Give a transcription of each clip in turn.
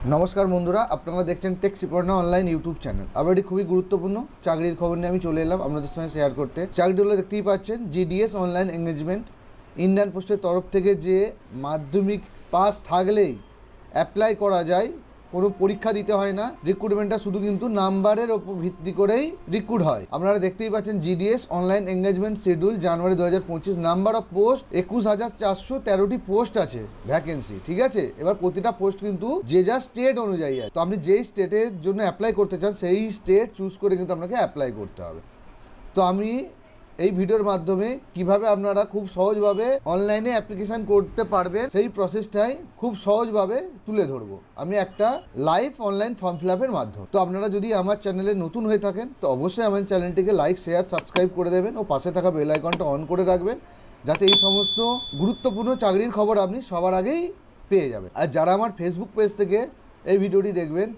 নমস্কার বন্ধুরা, আপনারা দেখছেন tech Siparna online YouTube channel আবার এটি খুবই গুরুত্বপূর্ণ চাকরির খবর নিয়ে আমি চলে এলাম আপনাদের সঙ্গে শেয়ার করতে। চাকরিগুলো দেখতেই পাচ্ছেন জিডিএস অনলাইন এঙ্গেজমেন্ট ইন্ডিয়ান পোস্টের তরফ থেকে যে মাধ্যমিক পাস থাকলেই অ্যাপ্লাই করা যায় কোনো পরীক্ষা দিতে হয় না। রিক্রুটমেন্টটা শুধু কিন্তু নাম্বারের ওপর ভিত্তি করেই রিক্রুট হয়। আপনারা দেখতেই পাচ্ছেন GDS online engagement schedule January দু হাজার পঁচিশ নাম্বার অফ পোস্ট একুশ হাজার চারশো তেরোটি পোস্ট আছে ভ্যাকেন্সি ঠিক আছে? এবার প্রতিটা পোস্ট কিন্তু যে যা স্টেট অনুযায়ী আছে। তো আপনি যেই স্টেটের জন্য অ্যাপ্লাই করতে চান, সেই স্টেট চুজ করে কিন্তু আপনাকে অ্যাপ্লাই করতে হবে। তো আমি এই ভিডিওর মাধ্যমে কীভাবে আপনারা খুব সহজভাবে অনলাইনে অ্যাপ্লিকেশন করতে পারবেন, সেই প্রসেসটাই খুব সহজভাবে তুলে ধরবো। আমি একটা লাইভ অনলাইন ফর্ম ফিল আপের মাধ্যম। তো আপনারা যদি আমার চ্যানেলে নতুন হয়ে থাকেন, তো অবশ্যই আমার চ্যানেলটিকে লাইক শেয়ার সাবস্ক্রাইব করে দেবেন ও পাশে থাকা বেল আইকনটা অন করে রাখবেন, যাতে এই সমস্ত গুরুত্বপূর্ণ চাকরির খবর আপনি সবার আগেই পেয়ে যাবেন। আর যারা আমার ফেসবুক পেজ থেকে এই ভিডিওটি দেখবেন,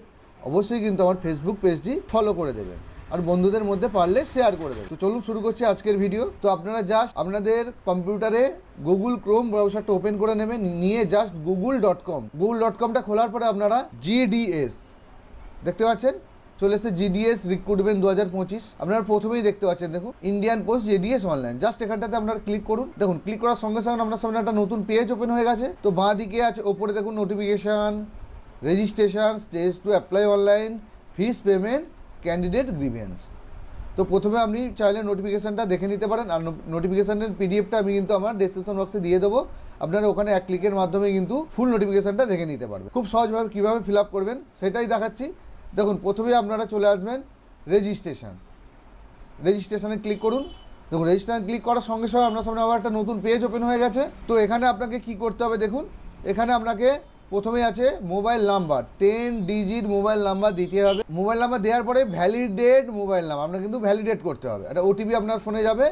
অবশ্যই কিন্তু আমার ফেসবুক পেজটি ফলো করে দেবেন। আর বন্ধুদের মধ্যে পারলে শেয়ার করে দেবে। তো চলুন শুরু করছি আজকের ভিডিও তো আপনারা জাস্ট আপনাদের কম্পিউটারে গুগল ক্রোম ব্রাউজারটা ওপেন করে নেবেন। নিয়ে just Google dot com Google dot কমটা খোলার পরে আপনারা জিডিএস দেখতে পাচ্ছেন? চলে এসে জিডিএস রিক্রুটমেন্ট দু হাজার পঁচিশ। আপনারা প্রথমেই দেখতে পাচ্ছেন, দেখুন Indian post GDS online just এখানটাতে আপনারা ক্লিক করুন। দেখুন ক্লিক করার সঙ্গে সঙ্গে আপনার সামনে একটা নতুন পেজ ওপেন হয়ে গেছে। তো বাঁ দিকে আছে, ওপরে দেখুন notification registration stage two apply online fees payment candidate grievance তো প্রথমে আপনি চাইলে নোটিফিকেশানটা দেখে নিতে পারেন, আর নোটিফিকেশানের পিডিএফটা আমি কিন্তু আমার ডেসক্রিপশন বক্সে দিয়ে দেবো। আপনারা ওখানে এক ক্লিকের মাধ্যমে কিন্তু ফুল নোটিফিকেশানটা দেখে নিতে পারবেন। খুব সহজভাবে কীভাবে ফিল আপ করবেন সেটাই দেখাচ্ছি। দেখুন, প্রথমে আপনারা চলে আসবেন রেজিস্ট্রেশন রেজিস্ট্রেশনে ক্লিক করুন। দেখুন রেজিস্ট্রেশন ক্লিক করার সঙ্গে সঙ্গে আপনার সামনে আবার একটা নতুন পেজ ওপেন হয়ে গেছে। তো এখানে আপনাকে কি করতে হবে দেখুন, এখানে আপনাকে প্রথমে আছে mobile number ten digit mobile number দিতে হবে। মোবাইল নাম্বার দেওয়ার পরে ভ্যালিডেট মোবাইল নাম্বার, আপনাকে কিন্তু ভ্যালিডেট করতে হবে। একটা ওটিপি আপনার ফোনে যাবে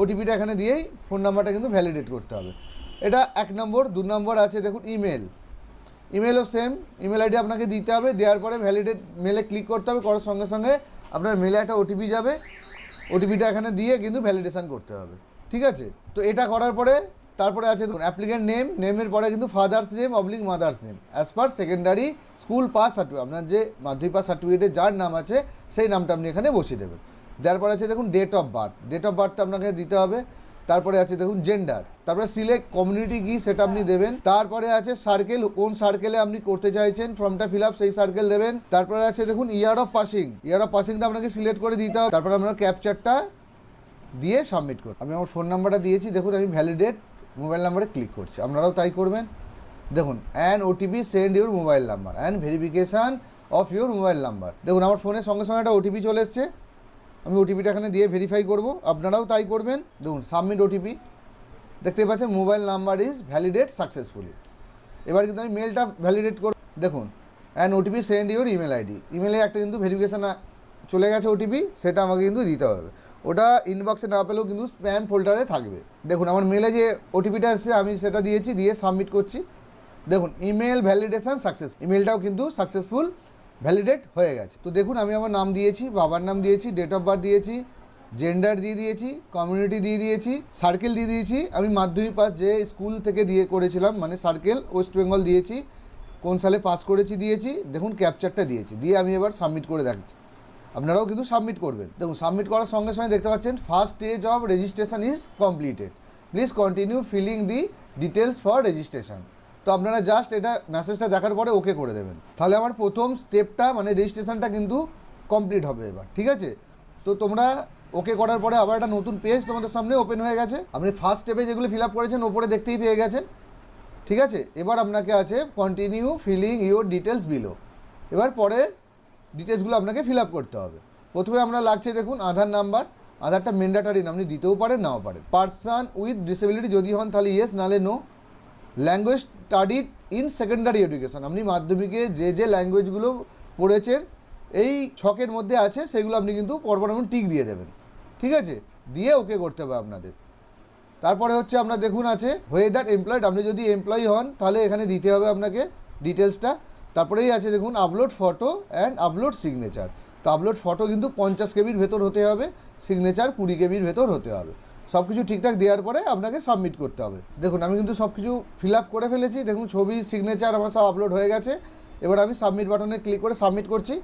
ওটিপিটা এখানে দিয়েই ফোন নাম্বারটা কিন্তু ভ্যালিডেট করতে হবে। এটা এক নম্বর, দু নম্বর আছে দেখুন ইমেল ইমেলও সেম ইমেল আইডি আপনাকে দিতে হবে, দেওয়ার পরে ভ্যালিডেট মেলে ক্লিক করতে হবে, করার সঙ্গে সঙ্গে আপনার মেলে একটা ওটিপি যাবে। ওটিপিটা এখানে দিয়ে কিন্তু ভ্যালিডেশন করতে হবে। ঠিক আছে? তো এটা করার পরে তারপরে আছে দেখুন অ্যাপ্লিকেন্ট নেম নেমের পরে কিন্তু father's name oblique mother's name as per secondary school pass certificate আপনার যে মাধ্যমিক পাস সার্টিফিকেটে যার নাম আছে, সেই নামটা আপনি এখানে বসিয়ে দেবেন। দেওয়ার পরে আছে দেখুন date of birth date of বার্থটা আপনাকে দিতে হবে। তারপরে আছে দেখুন জেন্ডার তারপরে সিলেক্ট কমিউনিটি কি সেটা আপনি দেবেন। তারপরে আছে সার্কেল কোন সার্কেলে আপনি করতে চাইছেন ফর্মটা ফিল আপ সেই সার্কেল দেবেন। তারপরে আছে দেখুন year of passing year of পাসিংটা আপনাকে সিলেক্ট করে দিতে হবে। তারপরে আপনার ক্যাপচারটা দিয়ে সাবমিট করুন আমি আমার ফোন নাম্বারটা দিয়েছি। দেখুন, আমি ভ্যালিডেট মোবাইল নাম্বারে ক্লিক করছি। আপনারাও তাই করবেন। দেখুন an OTP send your mobile number and verification of your mobile number দেখুন, আমার ফোনের সঙ্গে সঙ্গে একটা ওটিপি চলে এসছে। আমি ওটিপিটা এখানে দিয়ে ভেরিফাই করব। আপনারাও তাই করবেন। দেখুন সাবমিট ওটিপি দেখতে পাচ্ছেন mobile number is validate successfully এবার কিন্তু আমি মেলটা ভ্যালিডেট করব। দেখুন and OTP send your email ID ইমেলে একটা কিন্তু ভেরিফিকেশান চলে গেছে ওটিপি সেটা আমাকে কিন্তু দিতে হবে। ওটা ইনবক্সে না পেলেও কিন্তু স্প্যাম ফোল্ডারে থাকবে। দেখুন, আমার মেলে যে ওটিপিটা এসেছে, আমি সেটা দিয়েছি, দিয়ে সাবমিট করছি। দেখুন ইমেল ভ্যালিডেশন সাকসেস ইমেলটাও কিন্তু সাকসেসফুল ভ্যালিডেট হয়ে গেছে। তো দেখুন, আমি আমার নাম দিয়েছি, বাবার নাম দিয়েছি ডেট অফ বার্থ দিয়েছি জেন্ডার দিয়ে দিয়েছি কমিউনিটি দিয়ে দিয়েছি সার্কেল দিয়ে দিয়েছি। আমি মাধ্যমিক পাস যে স্কুল থেকে দিয়ে করেছিলাম মানে সার্কেল ওয়েস্ট বেঙ্গল দিয়েছি, কোন সালে পাস করেছি দিয়েছি, দেখুন ক্যাপচারটা দিয়েছি, দিয়ে আমি এবার সাবমিট করে দেখাচ্ছি। আপনারাও কিন্তু সাবমিট করবেন। দেখুন সাবমিট করার সঙ্গে সঙ্গে দেখতে পাচ্ছেন first stage of registration is completed please continue filling the details for registration তো আপনারা জাস্ট এটা মেসেজটা দেখার পরে ওকে করে দেবেন। তাহলে আমার প্রথম স্টেপটা মানে রেজিস্ট্রেশনটা কিন্তু কমপ্লিট হবে এবার, ঠিক আছে? তো তোমরা ওকে করার পরে আবার একটা নতুন পেজ তোমাদের সামনে ওপেন হয়ে গেছে। আপনি ফার্স্ট স্টেপে যেগুলো ফিল আপ করেছেন, ওপরে দেখতেই পেয়ে গেছেন। ঠিক আছে? এবার আপনাকে আছে continue filling your details below এবার পরে ডিটেলসগুলো আপনাকে ফিল আপ করতে হবে। প্রথমে আমরা লাগছে দেখুন আধার নাম্বার, আধারটা ম্যান্ডাটারি আপনি দিতেও পারেন, নাও পারেন। পার্সন উইথ ডিসেবিলিটি যদি হন তাহলে ইয়েস নালে no language studied in secondary education আপনি মাধ্যমিকে যে যে ল্যাঙ্গুয়েজগুলো পড়েছেন, এই ছকের মধ্যে আছে, সেগুলো আপনি কিন্তু পরপর আপনি টিক দিয়ে দেবেন। ঠিক আছে? দিয়ে ওকে করতে হবে আপনাদের। তারপরে হচ্ছে আপনার দেখুন আছে হয়ে দ্যাট এমপ্লয়েড আপনি যদি এমপ্লয়ি হন, তাহলে এখানে দিতে হবে আপনাকে ডিটেলসটা তারপরেই আছে দেখুন upload photo and upload signature তো আপলোড ফটো কিন্তু পঞ্চাশ কেবির ভেতর হতে হবে সিগনেচার কুড়ি কেবির ভেতর হতে হবে। সব কিছু ঠিকঠাক দেওয়ার পরে আপনাকে সাবমিট করতে হবে। দেখুন আমি কিন্তু সব কিছু ফিল আপ করে ফেলেছি, দেখুন ছবি সিগনেচার আমার সব আপলোড হয়ে গেছে। এবার আমি সাবমিট বাটনে ক্লিক করে সাবমিট করছি।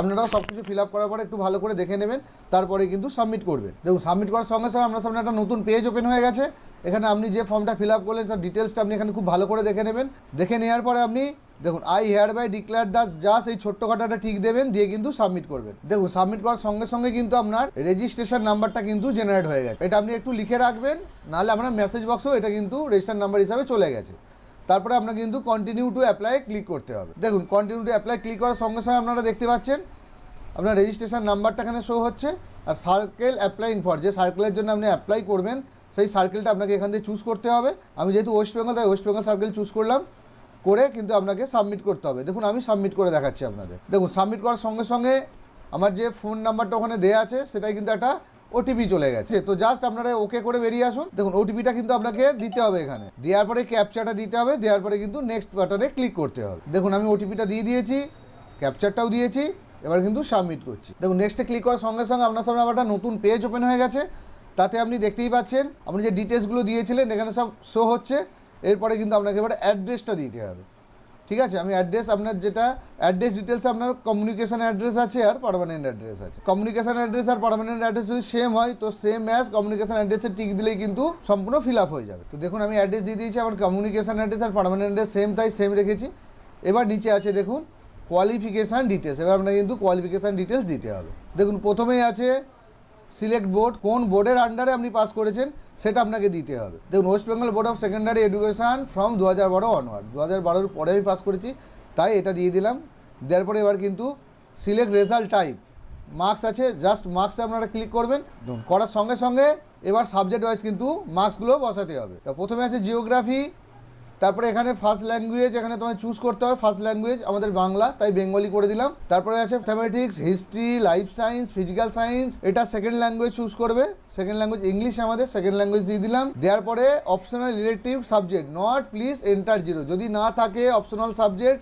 আপনারাও সব কিছু ফিল আপ করার পরে একটু ভালো করে দেখে নেবেন তারপরে কিন্তু সাবমিট করবেন। দেখুন সাবমিট করার সঙ্গে সঙ্গে আপনার সামনে একটা নতুন পেজ ওপেন হয়ে গেছে। এখানে আপনি যে ফর্মটা ফিল আপ করলেন, তার ডিটেলসটা আপনি এখানে খুব ভালো করে দেখে নেবেন। দেখে নেওয়ার পরে আপনি দেখুন I hereby declare that just এই ছোট্ট কাটাটা ঠিক দেবেন, দিয়ে কিন্তু সাবমিট করবেন। দেখুন সাবমিট করার সঙ্গে সঙ্গে কিন্তু আপনার রেজিস্ট্রেশন নাম্বারটা কিন্তু জেনারেট হয়ে গেছে। এটা আপনি একটু লিখে রাখবেন, নাহলে আপনার মেসেজ বক্সেও এটা কিন্তু রেজিস্টার নাম্বার হিসাবে চলে গেছে। তারপরে আপনাকে কিন্তু কন্টিনিউ টু অ্যাপ্লাই ক্লিক করতে হবে। দেখুন কন্টিনিউ টু অ্যাপ্লাই ক্লিক করার সঙ্গে সঙ্গে আপনারা দেখতে পাচ্ছেন, আপনার রেজিস্ট্রেশন নাম্বারটা এখানে শো হচ্ছে, আর সার্কেল অ্যাপ্লাইং ফর যে সার্কেলের জন্য আপনি অ্যাপ্লাই করবেন, সেই সার্কেলটা আপনাকে এখান থেকে চুজ করতে হবে। আমি যেহেতু ওয়েস্ট বেঙ্গল তাই ওয়েস্ট বেঙ্গল সার্কেল চুজ করলাম। করে কিন্তু আপনাকে সাবমিট করতে হবে। দেখুন, আমি সাবমিট করে দেখাচ্ছি আপনাদের। দেখুন সাবমিট করার সঙ্গে সঙ্গে আমার যে ফোন নাম্বারটা ওখানে দেওয়া আছে, সেটাই কিন্তু একটা ওটিপি চলে গেছে। তো জাস্ট আপনারা ওকে করে বেরিয়ে আসুন। দেখুন ওটিপিটা কিন্তু আপনাকে দিতে হবে এখানে। দেওয়ার পরে ক্যাপচারটা দিতে হবে। দেওয়ার পরে কিন্তু নেক্সট বাটনে ক্লিক করতে হবে। দেখুন, আমি ওটিপিটা দিয়ে দিয়েছি ক্যাপচারটাও দিয়েছি, এবার কিন্তু সাবমিট করছি। দেখুন নেক্সটে ক্লিক করার সঙ্গে সঙ্গে আপনার সামনে আবার একটা নতুন পেজ ওপেন হয়ে গেছে। তাতে আপনি দেখতেই পাচ্ছেন, আপনি যে ডিটেলসগুলো দিয়েছিলেন, এখানে সব শো হচ্ছে। এরপরে কিন্তু আপনাকে এবার অ্যাড্রেসটা দিতে হবে। ঠিক আছে? আমি অ্যাড্রেস আপনার যেটা অ্যাড্রেস ডিটেলস আপনার কমিউনিকেশান অ্যাড্রেস আছে আর পারমানেন্ট অ্যাড্রেস আছে। কমিউনিকেশান অ্যাড্রেস আর পারমানেন্ট অ্যাড্রেস যদি সেম হয়, তো সেম অ্যাজ কমিউনিকেশান অ্যাড্রেসে টিক দিলেই কিন্তু সম্পূর্ণ ফিল আপ হয়ে যাবে। তো দেখুন, আমি অ্যাড্রেস দিয়ে দিয়েছি, আমার কমিউনিকেশান অ্যাড্রেস আর পারমানেন্ট অ্যাড্রেস সেম তাই সেম রেখেছি। এবার নিচে আছে দেখুন কোয়ালিফিকেশান ডিটেলস এবার আপনাকে কিন্তু কোয়ালিফিকেশান ডিটেলস দিতে হবে। দেখুন, প্রথমেই আছে সিলেক্ট বোর্ড, কোন বোর্ডের আন্ডারে আপনি পাস করেছেন, সেটা আপনাকে দিতে হবে। দেখুন West Bengal board of secondary education from দু হাজার বারো অনওয়ার্ড দু হাজার বারোর পরে আমি পাস করেছি, তাই এটা দিয়ে দিলাম। দেওয়ার পরে এবার কিন্তু সিলেক্ট রেজাল্ট টাইপ মার্কস আছে জাস্ট মার্কসে আপনারা ক্লিক করবেন। করার সঙ্গে সঙ্গে এবার সাবজেক্ট ওয়াইজ কিন্তু মার্কসগুলো বসাতে হবে। তা প্রথমে আছে জিওগ্রাফি তারপরে এখানে ফার্স্ট ল্যাঙ্গুয়েজ এখানে তোমায় চুজ করতে হবে। ফার্স্ট ল্যাঙ্গুয়েজ আমাদের বাংলা, তাই বেঙ্গলি করে দিলাম। তারপরে আছে mathematics history life science physical science এটা সেকেন্ড ল্যাঙ্গুয়েজ চুজ করবে। সেকেন্ড ল্যাঙ্গুয়েজ ইংলিশ আমাদের সেকেন্ড ল্যাঙ্গুয়েজ দিয়ে দিলাম। দেওয়ার পরে optional relative subject not please enter zero যদি না থাকে অপশনাল সাবজেক্ট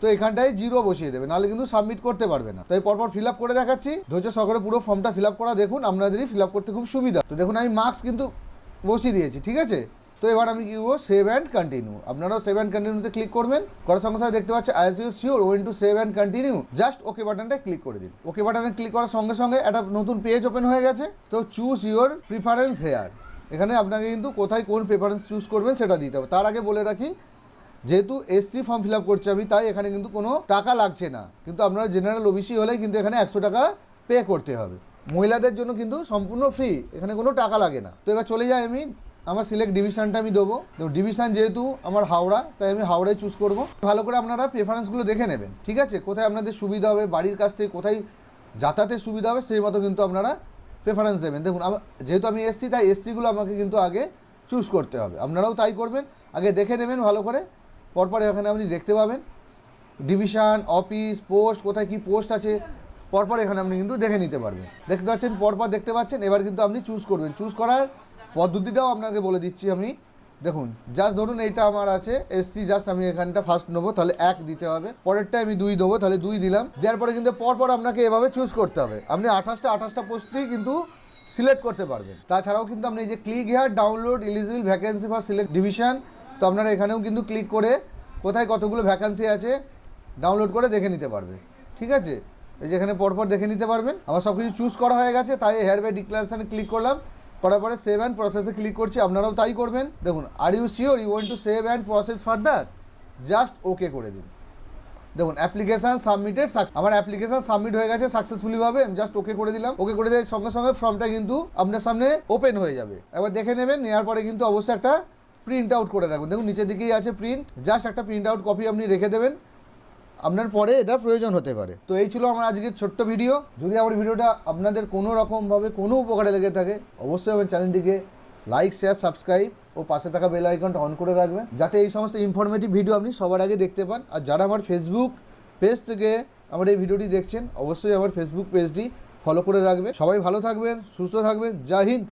তো এখানটায় জিরো বসিয়ে দেবে। নাহলে কিন্তু সাবমিট করতে পারবে না। তাই পরপর ফিল আপ করে দেখাচ্ছি। ধৈর্য সহকারে পুরো ফর্মটা ফিল আপ করা দেখুন। আপনাদেরই ফিল আপ করতে খুব সুবিধা। তো দেখুন, আমি মার্কস কিন্তু বসিয়ে দিয়েছি, ঠিক আছে? তো এবার আমি কি করব? সেভ অ্যান্ড কন্টিনিউ আপনারাও সেভ অ্যান্ড কন্টিনিউতে ক্লিক করবেন। করার সঙ্গে সঙ্গে দেখতে পাচ্ছি is you sure want to save and continue just okay বাটনটা ক্লিক করে দিন। ওকে বাটনে ক্লিক করার সঙ্গে সঙ্গে একটা নতুন পেজ ওপেন হয়ে গেছে। তো চুজ ইউর প্রিফারেন্স হেয়ার এখানে আপনাকে কিন্তু কোথায় কোন প্রেফারেন্স চুজ করবেন সেটা দিতে হবে। তার আগে বলে রাখি, যেহেতু এসসি ফর্ম ফিল আপ করছি আমি, তাই এখানে কিন্তু কোনো টাকা লাগছে না। কিন্তু আপনারা জেনারেল ওবিসি হলে কিন্তু এখানে একশো টাকা পে করতে হবে। মহিলাদের জন্য কিন্তু সম্পূর্ণ ফ্রি এখানে কোনো টাকা লাগে না। তো এবার চলে যাই আমি আমার সিলেক্ট ডিভিশনটা আমি দেবো। তো ডিভিশন যেহেতু আমার হাওড়া, তাই আমি হাওড়ায় চুজ করব। ভালো করে আপনারা প্রেফারেন্সগুলো দেখে নেবেন, ঠিক আছে? কোথায় আপনাদের সুবিধা হবে, বাড়ির কাছ থেকে কোথায় যাতায়াতের সুবিধা হবে, সেই মতো কিন্তু আপনারা প্রেফারেন্স দেবেন। দেখুন যেহেতু আমি এসছি, তাই এসসিগুলো আমাকে কিন্তু আগে চুজ করতে হবে। আপনারাও তাই করবেন, আগে দেখে নেবেন ভালো করে, পরপর এখানে আপনি দেখতে পাবেন। ডিভিশন অফিস পোস্ট কোথায় কি পোস্ট আছে, পরপর এখানে আপনি কিন্তু দেখে নিতে পারবেন। দেখতে পাচ্ছেন, পরপর দেখতে পাচ্ছেন, এবার কিন্তু আপনি চুজ করবেন। চুজ করার পদ্ধতিটাও আপনাকে বলে দিচ্ছি আমি। দেখুন জাস্ট ধরুন এইটা আমার আছে এসসি জাস্ট আমি এখানটা ফার্স্ট নেব, তাহলে এক দিতে হবে। পরেরটা আমি দুই দেবো, তাহলে দুই দিলাম। দেওয়ার পরে কিন্তু পরপর আপনাকে এভাবে চুজ করতে হবে। আপনি আঠাশটা আঠাশটা পোস্টই কিন্তু সিলেক্ট করতে পারবেন। তাছাড়াও কিন্তু আপনি এই যে click here download eligible vacancy for select division তো আপনারা এখানেও কিন্তু ক্লিক করে কোথায় কতগুলো ভ্যাকেন্সি আছে ডাউনলোড করে দেখে নিতে পারবে। ঠিক আছে? এই যেখানে পরপর দেখে নিতে পারবেন। আমার সব কিছু চুজ করা হয়ে গেছে, তাই হেয়ার বাই ডিক্লারেশনে ক্লিক করলাম। করার পরে সেভ অ্যান্ড প্রসেসে ক্লিক করছি, আপনারাও তাই করবেন। দেখুন are you sure you want to save and process further just okay করে দিন। দেখুন অ্যাপ্লিকেশান সাবমিটেড আমার অ্যাপ্লিকেশান সাবমিট হয়ে গেছে সাকসেসফুলি ভাবে, আমি জাস্ট ওকে করে দিলাম। ওকে করে দেওয়ার সঙ্গে সঙ্গে ফর্মটা কিন্তু আপনার সামনে ওপেন হয়ে যাবে। একবার দেখে নেবেন, নেওয়ার পরে কিন্তু অবশ্যই একটা প্রিন্ট আউট করে রাখবেন। দেখুন, নিচের দিকেই আছে প্রিন্ট জাস্ট একটা প্রিন্ট আউট কপি আপনি রেখে দেবেন। আপনার পরে এটা প্রয়োজন হতে পারে। তো এই ছিল আমার আজকের ছোট্ট ভিডিও যদি আমার ভিডিওটা আপনাদের কোনো রকমভাবে কোনো উপকারে লেগে থাকে, অবশ্যই আমার চ্যানেলটিকে লাইক শেয়ার সাবস্ক্রাইব ও পাশে থাকা বেল আইকনটা অন করে রাখবেন। যাতে এই সমস্ত ইনফরমেটিভ ভিডিও আপনি সবার আগে দেখতে পান। আর যারা আমার ফেসবুক পেজ থেকে আমার এই ভিডিওটি দেখছেন, অবশ্যই আমার ফেসবুক পেজটি ফলো করে রাখবেন। সবাই ভালো থাকবেন, সুস্থ থাকবেন। জয় হিন্দ!